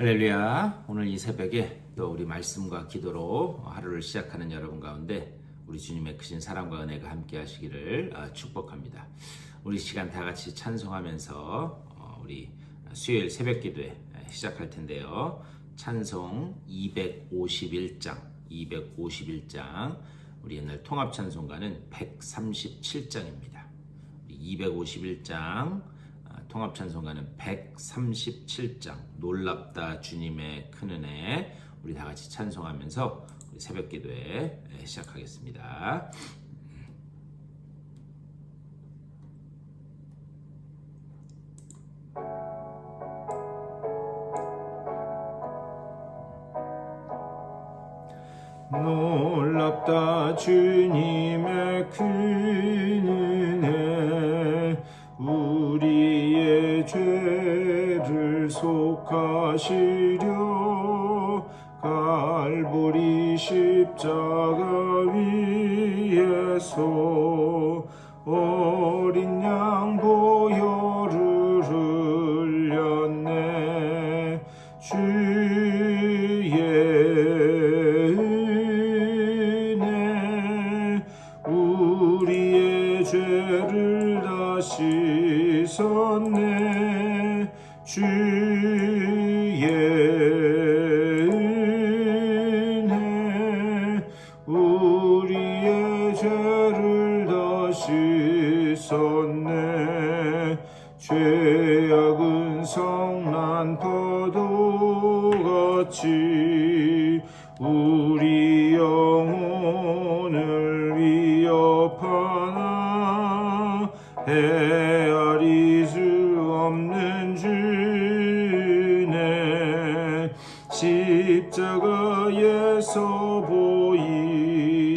할렐루야. 오늘 이 새벽에 또 우리 말씀과 기도로 하루를 시작하는 여러분 가운데 우리 주님의 크신 사랑과 은혜가 함께 하시기를 아, 축복합니다. 우리 시간 다 같이 찬송하면서 어, 우리 수요일 새벽 기도에 시작할 텐데요. 찬송 251장, 251장, 우리 옛날 통합 찬송가는 137장입니다. 251장, 아, 통합 찬송가는 137장 놀랍다 주님의 큰 은혜 우리 다 같이 찬송하면서 우리 새벽 기도에 시작하겠습니다. 놀랍다 주님의 큰 하시려 갈보리 십자가 위에서 어린 양 보혈을 흘렸네. 주의 은혜 우리의 죄를 다 씻었네. 주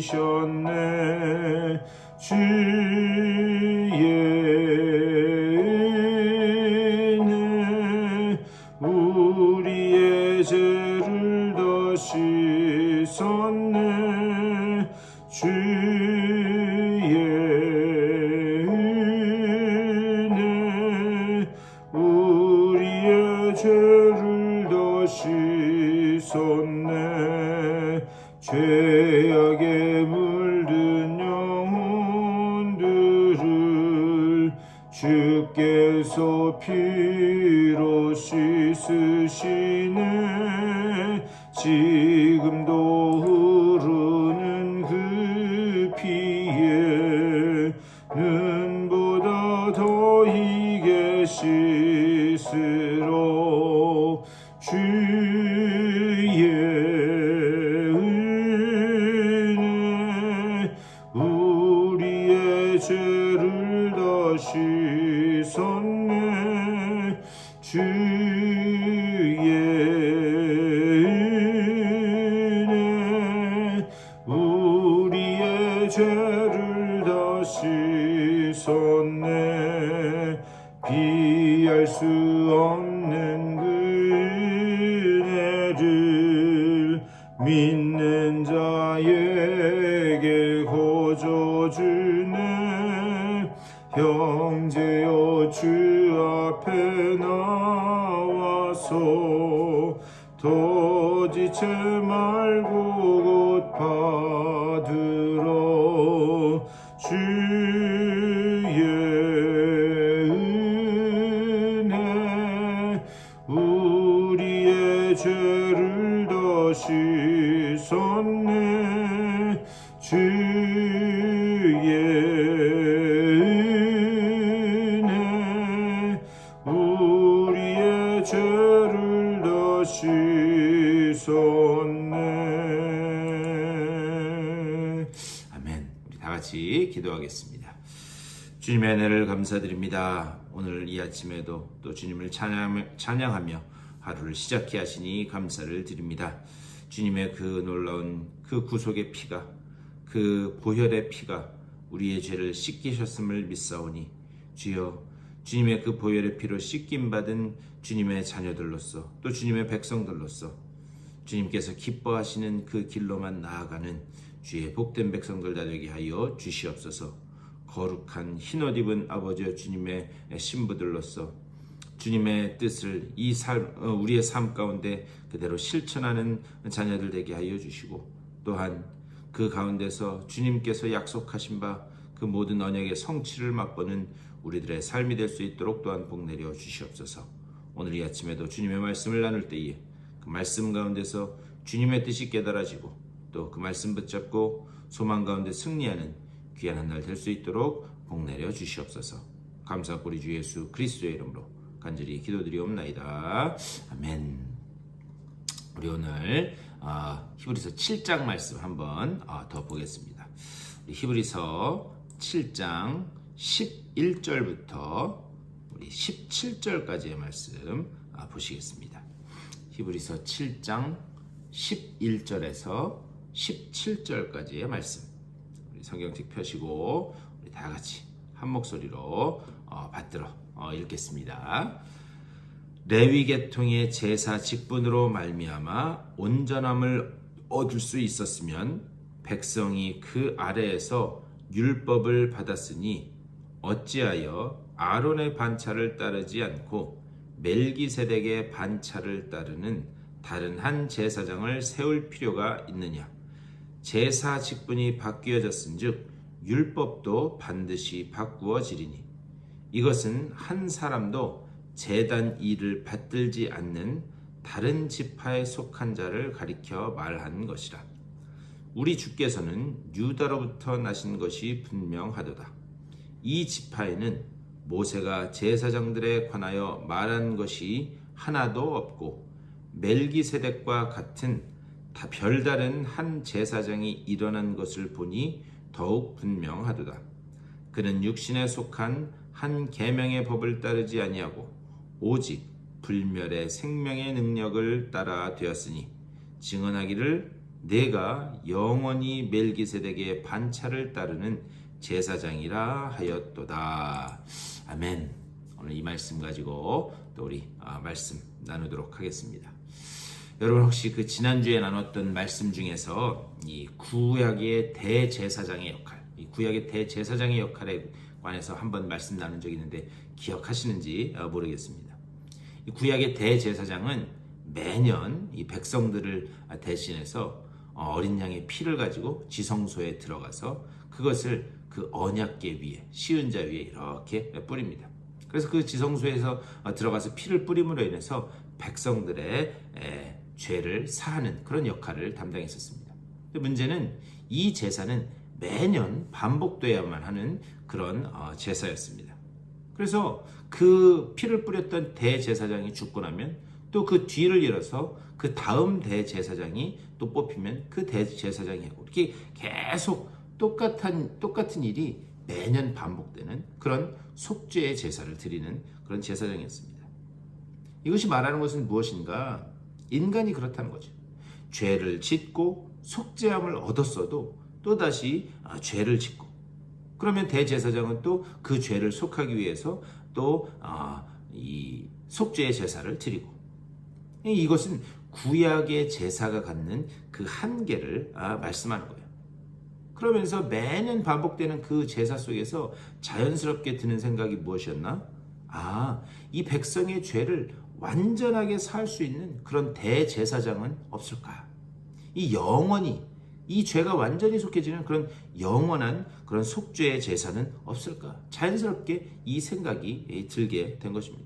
보이셨네. 주 믿는 자에게 거저주네 형제여 주 앞에 나와서 더 지체 씻었네 아멘 우리 다 같이 기도하겠습니다 주님의 은혜를 감사드립니다. 오늘 이 아침에도 또 주님을 찬양하며 하루를 시작해 하시니 감사를 드립니다. 주님의 그 놀라운 그 구속의 피가 그 보혈의 피가 우리의 죄를 씻기셨음을 믿사오니 주여 주님의 그 보혈의 피로 씻김 받은 주님의 자녀들로서 또 주님의 백성들로서 주님께서 기뻐하시는 그 길로만 나아가는 주의 복된 백성들 다 되게 하여 주시옵소서. 거룩한 흰옷 입은 아버지 주님의 신부들로서 주님의 뜻을 이 삶, 어, 우리의 삶 가운데 그대로 실천하는 자녀들 되게 하여 주시고 또한 그 가운데서 주님께서 약속하신 바 그 모든 언약의 성취를 맛보는 우리들의 삶이 될 수 있도록 또한 복 내려 주시옵소서. 오늘 이 아침에도 주님의 말씀을 나눌 때에 그 말씀 가운데서 주님의 뜻이 깨달아지고 또 그 말씀 붙잡고 소망 가운데 승리하는 귀한 한 날 될 수 있도록 복 내려 주시옵소서. 감사하고 우리 주 예수 그리스도의 이름으로 간절히 기도드리옵나이다. 아멘. 우리 오늘 아, 히브리서 7장 말씀 한번 아, 더 보겠습니다. 히브리서 7장 11절부터 우리 17절까지의 말씀 아, 보시겠습니다. 히브리서 7장 11절에서 17절까지의 말씀. 우리 성경책 펴시고 우리 다 같이 한 목소리로 어, 받들어 어, 읽겠습니다. 레위 계통의 제사 직분으로 말미암아 온전함을 얻을 수 있었으면 백성이 그 아래에서 율법을 받았으니 어찌하여 아론의 반차를 따르지 않고 멜기세덱의 반차를 따르는 다른 한 제사장을 세울 필요가 있느냐? 제사 직분이 바뀌어졌은즉 율법도 반드시 바꾸어지리니 이것은 한 사람도 제단 일을 받들지 않는 다른 지파에 속한 자를 가리켜 말한 것이라. 우리 주께서는 유다로부터 나신 것이 분명하도다. 이 지파에는 모세가 제사장들에 관하여 말한 것이 하나도 없고 멜기세덱과 같은 다 별다른 한 제사장이 일어난 것을 보니 더욱 분명하도다. 그는 육신에 속한 한 계명의 법을 따르지 아니하고 오직 불멸의 생명의 능력을 따라 되었으니 증언하기를 내가 영원히 멜기세덱의 반차를 따르는 제사장이라 하였도다. 아멘. 오늘 이 말씀 가지고 또 우리 아, 말씀 나누도록 하겠습니다. 여러분 혹시 그 지난주에 나눴던 말씀 중에서 이 구약의 대제사장의 역할, 이 구약의 대제사장의 역할에 관해서 한번 말씀 나눈 적이 있는데 기억하시는지 어, 모르겠습니다. 이 구약의 대제사장은 매년 이 백성들을 대신해서 어, 어린 양의 피를 가지고 지성소에 들어가서 그것을 그 언약계 위에 시은 자 위에 이렇게 뿌립니다. 그래서 그 지성소에서 어, 들어가서 피를 뿌림으로 인해서 백성들의 죄를 사하는 그런 역할을 담당했었습니다. 문제는 이 제사는 매년 반복돼야만 하는 그런 어, 제사였습니다. 그래서 그 피를 뿌렸던 대제사장이 죽고 나면 또 그 뒤를 이어서 그 다음 대제사장이 또 뽑히면 그 대제사장이 하고 이렇게 계속 똑같은 똑같은 일이 매년 반복되는 그런 속죄의 제사를 드리는 그런 제사장이었습니다. 이것이 말하는 것은 무엇인가? 인간이 그렇다는 거죠. 죄를 짓고 속죄함을 얻었어도 또다시 아, 죄를 짓고 그러면 대제사장은 또 그 죄를 속하기 위해서 또이 아, 속죄의 제사를 드리고 이것은 구약의 제사가 갖는 그 한계를 아, 말씀하는 거예요. 그러면서 매년 반복되는 그 제사 속에서 자연스럽게 드는 생각이 무엇이었나? 아, 이 백성의 죄를 완전하게 살 수 있는 그런 대제사장은 없을까? 이 영원히 이 죄가 완전히 속해지는 그런 영원한 그런 속죄의 제사는 없을까? 자연스럽게 이 생각이 들게 된 것입니다.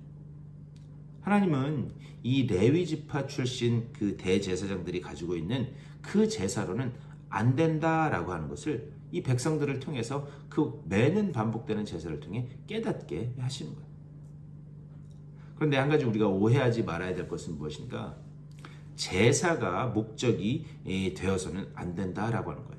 하나님은 이 레위 지파 출신 그 대제사장들이 가지고 있는 그 제사로는 안 된다라고 하는 것을 이 백성들을 통해서 그 매년 반복되는 제사를 통해 깨닫게 하시는 거예요. 그런데 한 가지 우리가 오해하지 말아야 될 것은 무엇인가? 제사가 목적이 되어서는 안 된다라고 하는 거예요.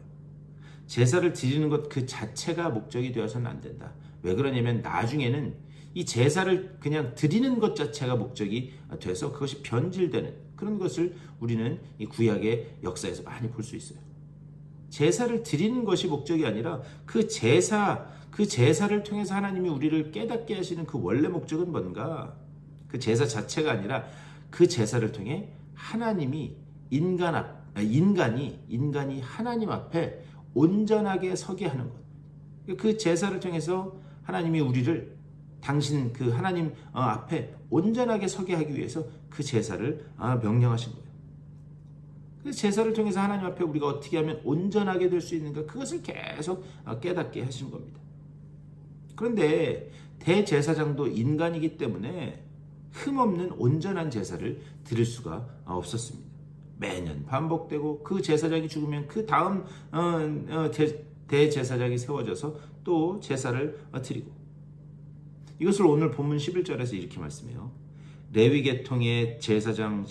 제사를 드리는 것 그 자체가 목적이 되어서는 안 된다. 왜 그러냐면 나중에는 이 제사를 그냥 드리는 것 자체가 목적이 돼서 그것이 변질되는 그런 것을 우리는 이 구약의 역사에서 많이 볼 수 있어요. 제사를 드리는 것이 목적이 아니라 그 제사, 그 제사를 통해서 하나님이 우리를 깨닫게 하시는 그 원래 목적은 뭔가? 그 제사 자체가 아니라 그 제사를 통해 하나님이 인간 앞, 아, 인간이, 인간이 하나님 앞에 온전하게 서게 하는 것. 그 제사를 통해서 하나님이 우리를 당신 그 하나님 어, 앞에 온전하게 서게 하기 위해서 그 제사를 아, 명령하신 거예요. 그 제사를 통해서 하나님 앞에 우리가 어떻게 하면 온전하게 될 수 있는가 그것을 계속 어, 깨닫게 하시는 겁니다. 그런데 대제사장도 인간이기 때문에 흠없는 온전한 제사를 드릴 수가 없었습니다. 매년 반복되고 그 제사장이 죽으면 그 다음 어, 어, 대, 대제사장이 세워져서 또 제사를 어, 드리고 이것을 오늘 본문 11절에서 이렇게 말씀해요. 레위 계통의 제사장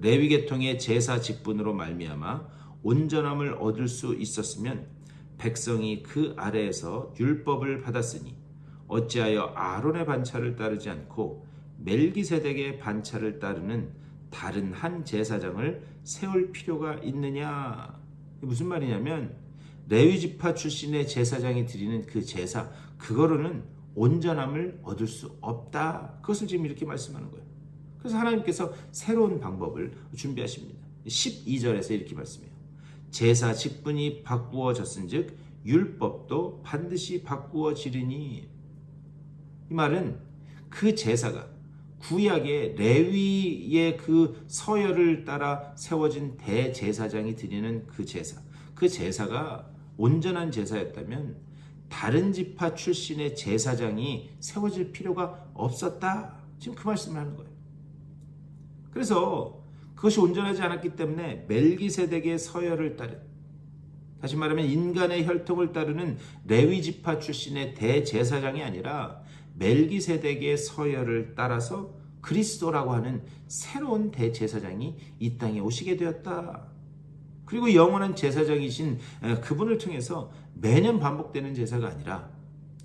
레위 계통의 제사 직분으로 말미암아 온전함을 얻을 수 있었으면 백성이 그 아래에서 율법을 받았으니 어찌하여 아론의 반차를 따르지 않고 멜기세덱의 반차를 따르는 다른 한 제사장을 세울 필요가 있느냐? 무슨 말이냐면 레위 지파 출신의 제사장이 드리는 그 제사 그거로는 온전함을 얻을 수 없다. 그것을 지금 이렇게 말씀하는 거예요. 그래서 하나님께서 새로운 방법을 준비하십니다. 12절에서 이렇게 말씀해요. 제사 직분이 바꾸어졌은즉 율법도 반드시 바꾸어지리니 이 말은 그 제사가 구약의 레위의 그 서열을 따라 세워진 대제사장이 드리는 그 제사 그 제사가 온전한 제사였다면 다른 지파 출신의 제사장이 세워질 필요가 없었다. 지금 그 말씀을 하는 거예요. 그래서 그것이 온전하지 않았기 때문에 멜기세덱의 서열을 따른 다시 말하면 인간의 혈통을 따르는 레위 지파 출신의 대제사장이 아니라 멜기세덱의 서열을 따라서 그리스도라고 하는 새로운 대제사장이 이 땅에 오시게 되었다. 그리고 영원한 제사장이신 그분을 통해서 매년 반복되는 제사가 아니라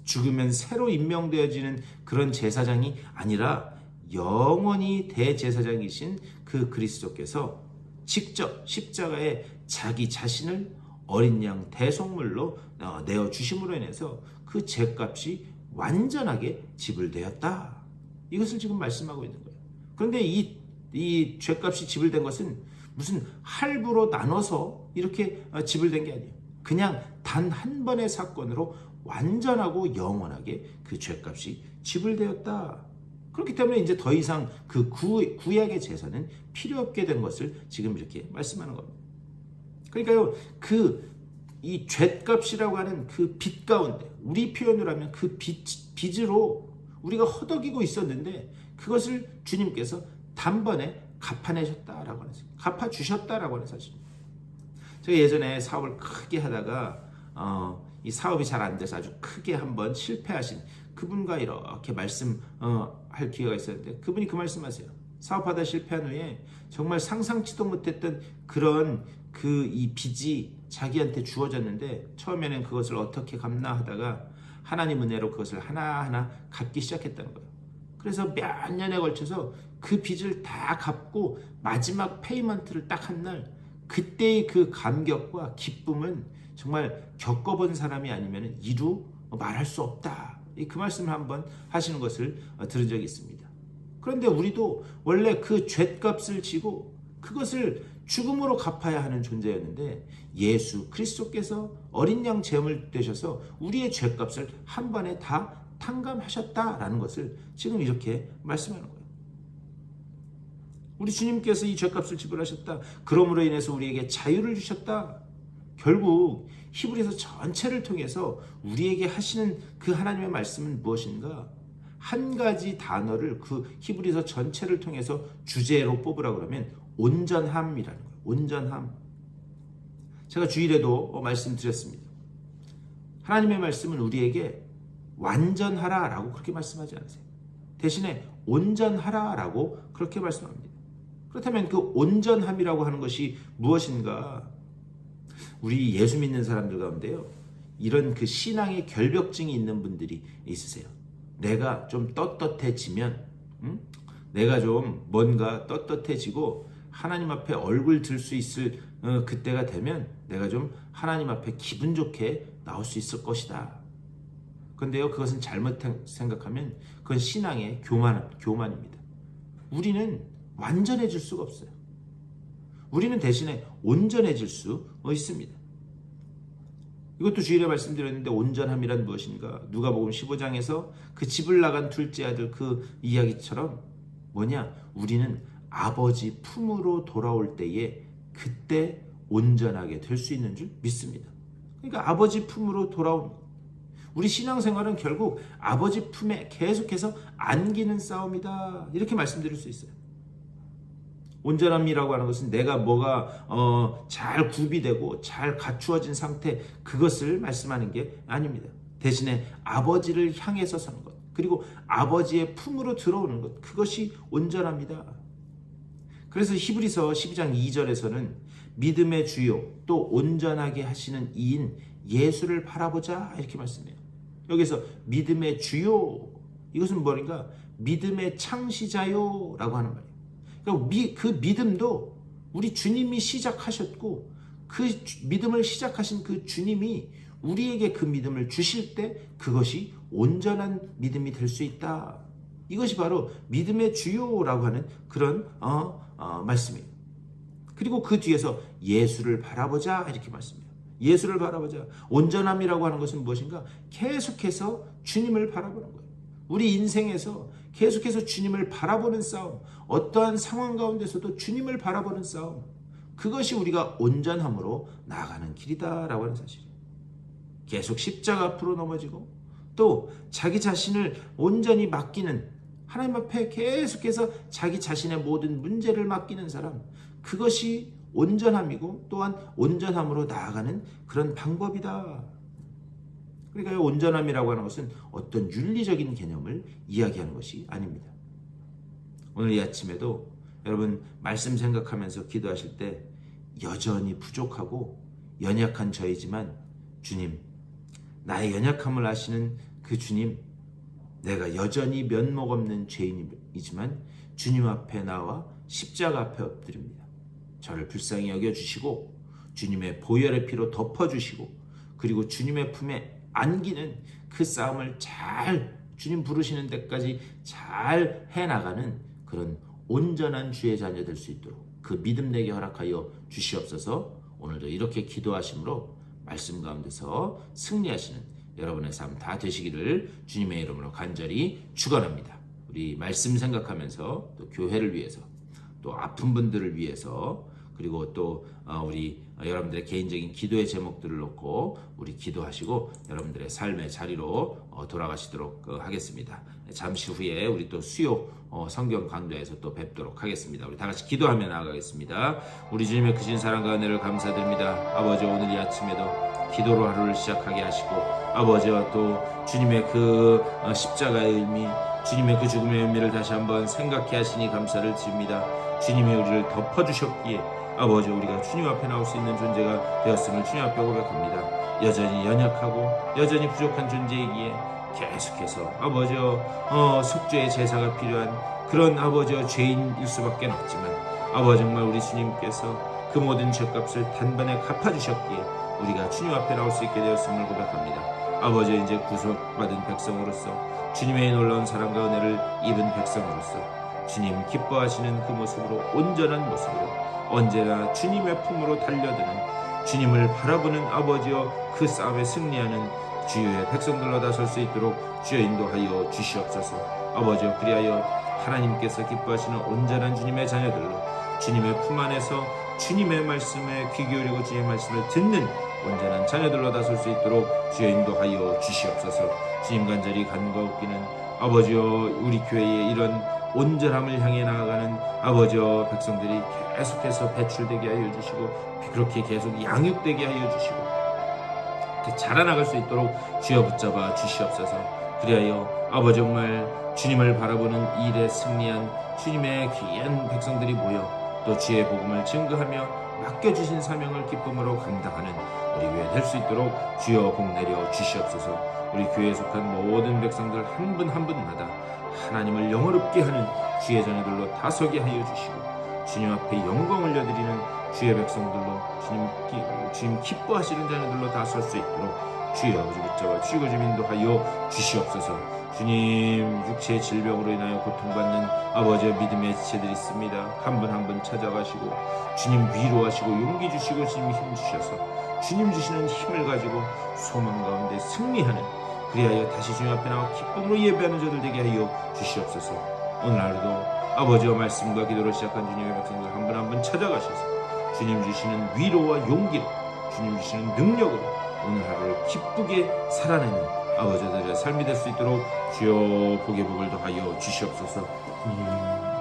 죽으면 새로 임명되어지는 그런 제사장이 아니라 영원히 대제사장이신 그 그리스도께서 직접 십자가에 자기 자신을 어린 양 대속물로 어, 내어 주심으로 인해서 그 죄값이 완전하게 지불되었다. 이것을 지금 말씀하고 있는 거예요. 그런데 이, 이 죄값이 지불된 것은 무슨 할부로 나눠서 이렇게 어, 지불된 게 아니에요. 그냥 단 한 번의 사건으로 완전하고 영원하게 그 죄값이 지불되었다. 그렇기 때문에 이제 더 이상 그 구, 구약의 제사는 필요 없게 된 것을 지금 이렇게 말씀하는 겁니다. 그러니까요, 그, 이 죄값이라고 하는 그 빚 가운데, 우리 표현으로 하면 그 빚, 빚으로 우리가 허덕이고 있었는데, 그것을 주님께서 단번에 갚아내셨다라고 하는, 갚아주셨다라고 하는 사실입니다. 제가 예전에 사업을 크게 하다가, 어, 이 사업이 잘 안 돼서 아주 크게 한번 실패하신 그분과 이렇게 말씀할 어, 기회가 있었는데 그분이 그 말씀하세요. 사업하다 실패한 후에 정말 상상치도 못했던 그런 그 이 빚이 자기한테 주어졌는데 처음에는 그것을 어떻게 갚나 하다가 하나님 은혜로 그것을 하나하나 갚기 시작했다는 거예요. 그래서 몇 년에 걸쳐서 그 빚을 다 갚고 마지막 페이먼트를 딱 한 날 그때의 그 감격과 기쁨은 정말 겪어본 사람이 아니면 이루 말할 수 없다. 그 말씀을 한번 하시는 것을 어, 들은 적이 있습니다. 그런데 우리도 원래 그 죄값을 지고 그것을 죽음으로 갚아야 하는 존재였는데 예수 그리스도께서 어린 양 제물 되셔서 우리의 죄값을 한 번에 다 탕감하셨다라는 것을 지금 이렇게 말씀하는 거예요. 우리 주님께서 이 죄값을 지불하셨다. 그러므로 인해서 우리에게 자유를 주셨다. 결국 히브리서 전체를 통해서 우리에게 하시는 그 하나님의 말씀은 무엇인가? 한 가지 단어를 그 히브리서 전체를 통해서 주제로 뽑으라 그러면 온전함이라는 거예요. 온전함. 제가 주일에도 말씀드렸습니다. 하나님의 말씀은 우리에게 완전하라라고 그렇게 말씀하지 않으세요. 대신에 온전하라라고 그렇게 말씀합니다. 그렇다면 그 온전함이라고 하는 것이 무엇인가? 우리 예수 믿는 사람들 가운데요. 이런 그 신앙의 결벽증이 있는 분들이 있으세요. 내가 좀 떳떳해지면, 음? 내가 좀 뭔가 떳떳해지고 하나님 앞에 얼굴 들 수 있을 어, 그때가 되면 내가 좀 하나님 앞에 기분 좋게 나올 수 있을 것이다. 근데요, 그것은 잘못 생각하면 그건 신앙의 교만, 교만입니다. 우리는 완전해질 수가 없어요. 우리는 대신에 온전해질 수 있습니다. 이것도 주일에 말씀드렸는데 온전함이란 무엇인가? 누가복음 15장에서 그 집을 나간 둘째 아들 그 이야기처럼 뭐냐? 우리는 아버지 품으로 돌아올 때에 그때 온전하게 될 수 있는 줄 믿습니다. 그러니까 아버지 품으로 돌아온 것. 우리 신앙생활은 결국 아버지 품에 계속해서 안기는 싸움이다. 이렇게 말씀드릴 수 있어요. 온전함이라고 하는 것은 내가 뭐가 어, 잘 구비되고 잘 갖추어진 상태 그것을 말씀하는 게 아닙니다. 대신에 아버지를 향해서 사는 것 그리고 아버지의 품으로 들어오는 것 그것이 온전합니다. 그래서 히브리서 12장 2절에서는 믿음의 주요 또 온전하게 하시는 이인 예수를 바라보자 이렇게 말씀해요. 여기서 믿음의 주요 이것은 뭐인가 믿음의 창시자요라고 하는 말이에요. 미, 그 믿음도 우리 주님이 시작하셨고 그 주- 믿음을 시작하신 그 주님이 우리에게 그 믿음을 주실 때 그것이 온전한 믿음이 될 수 있다. 이것이 바로 믿음의 주요라고 하는 그런 어, 어, 말씀이에요. 그리고 그 뒤에서 예수를 바라보자 이렇게 말씀해요. 예수를 바라보자. 온전함이라고 하는 것은 무엇인가? 계속해서 주님을 바라보는 거예요. 우리 인생에서 계속해서 주님을 바라보는 싸움, 어떠한 상황 가운데서도 주님을 바라보는 싸움, 그것이 우리가 온전함으로 나아가는 길이다라고 하는 사실이에요. 계속 십자가 앞으로 넘어지고 또 자기 자신을 온전히 맡기는 하나님 앞에 계속해서 자기 자신의 모든 문제를 맡기는 사람, 그것이 온전함이고 또한 온전함으로 나아가는 그런 방법이다. 그러니까 이 온전함이라고 하는 것은 어떤 윤리적인 개념을 이야기하는 것이 아닙니다. 오늘 이 아침에도 여러분 말씀 생각하면서 기도하실 때 여전히 부족하고 연약한 저이지만 주님 나의 연약함을 아시는 그 주님 내가 여전히 면목 없는 죄인이지만 주님 앞에 나와 십자가 앞에 엎드립니다. 저를 불쌍히 여겨 주시고 주님의 보혈의 피로 덮어 주시고 그리고 주님의 품에 안기는 그 싸움을 잘 주님 부르시는 데까지 잘 해 나가는 그런 온전한 주의 자녀 될 수 있도록 그 믿음 내게 허락하여 주시옵소서 오늘도 이렇게 기도하심으로 말씀 가운데서 승리하시는 여러분의 삶 다 되시기를 주님의 이름으로 간절히 축원합니다. 우리 말씀 생각하면서 또 교회를 위해서 또 아픈 분들을 위해서 그리고 또 어, 우리 여러분들의 개인적인 기도의 제목들을 놓고 우리 기도하시고 여러분들의 삶의 자리로 어, 돌아가시도록 어, 하겠습니다. 잠시 후에 우리 또 수요 어, 성경 강좌에서 또 뵙도록 하겠습니다. 우리 다 같이 기도하며 나아가겠습니다. 우리 주님의 크신 사랑과 은혜를 감사드립니다. 아버지 오늘 이 아침에도 기도로 하루를 시작하게 하시고 아버지와 또 주님의 그 어, 십자가의 의미 주님의 그 죽음의 의미를 다시 한번 생각해 하시니 감사를 드립니다. 주님이 우리를 덮어주셨기에 아버지 우리가 주님 앞에 나올 수 있는 존재가 되었음을 주님 앞에 고백합니다. 여전히 연약하고 여전히 부족한 존재이기에 계속해서 아버지여 어, 속죄의 제사가 필요한 그런 아버지여 죄인일 수밖에 없지만 아버지 정말 우리 주님께서 그 모든 죄값을 단번에 갚아주셨기에 우리가 주님 앞에 나올 수 있게 되었음을 고백합니다. 아버지 이제 구속받은 백성으로서 주님의 놀라운 사랑과 은혜를 입은 백성으로서 주님 기뻐하시는 그 모습으로 온전한 모습으로 언제나 주님의 품으로 달려드는 주님을 바라보는 아버지여 그 싸움에 승리하는 주의 백성들로 다설 수 있도록 주여 인도하여 주시옵소서. 아버지여 그리하여 하나님께서 기뻐하시는 온전한 주님의 자녀들로 주님의 품 안에서 주님의 말씀에 귀 기울이고 주님의 말씀을 듣는 온전한 자녀들로 다설 수 있도록 주여 인도하여 주시옵소서. 주님 간절히 간과 웃기는 아버지여 우리 교회의 이런 온전함을 향해 나아가는 아버지여 백성들이 계속해서 배출되게 하여 주시고 그렇게 계속 양육되게 하여 주시고 자라나갈 수 있도록 주여 붙잡아 주시옵소서. 그리하여 아버지 정말 주님을 바라보는 일에 승리한 주님의 귀한 백성들이 모여 또 주의 복음을 증거하며 맡겨주신 사명을 기쁨으로 감당하는 우리 교회 될 수 있도록 주여 복 내려 주시옵소서. 우리 교회에 속한 모든 백성들 한 분 한 분마다 하나님을 영어롭게 하는 주의 자녀들로 다서게 하여 주시고 주님 앞에 영광을 올려드리는 주의 백성들로 주님, 기, 주님 기뻐하시는 자녀들로 다 설 수 있도록 주의 아버지 붙잡아 주시고 좀 인도하여 주시옵소서. 주님 육체의 질병으로 인하여 고통받는 아버지의 믿음의 지체들이 있습니다. 한 분 한 분 찾아가시고 주님 위로하시고 용기 주시고 주님 힘 주셔서 주님 주시는 힘을 가지고 소망 가운데 승리하는 그리하여 다시 주님 앞에 나와 기쁨으로 예배하는 자들 되게 하여 주시옵소서. 오늘 하루도 아버지와 말씀과 기도로 시작한 주님의 백성들 한 분 한 분 찾아가셔서 주님 주시는 위로와 용기로 주님 주시는 능력으로 오늘 하루를 기쁘게 살아내는 아버지들의 삶이 될 수 있도록 주여 복의 복을 더하여 주시옵소서. 음.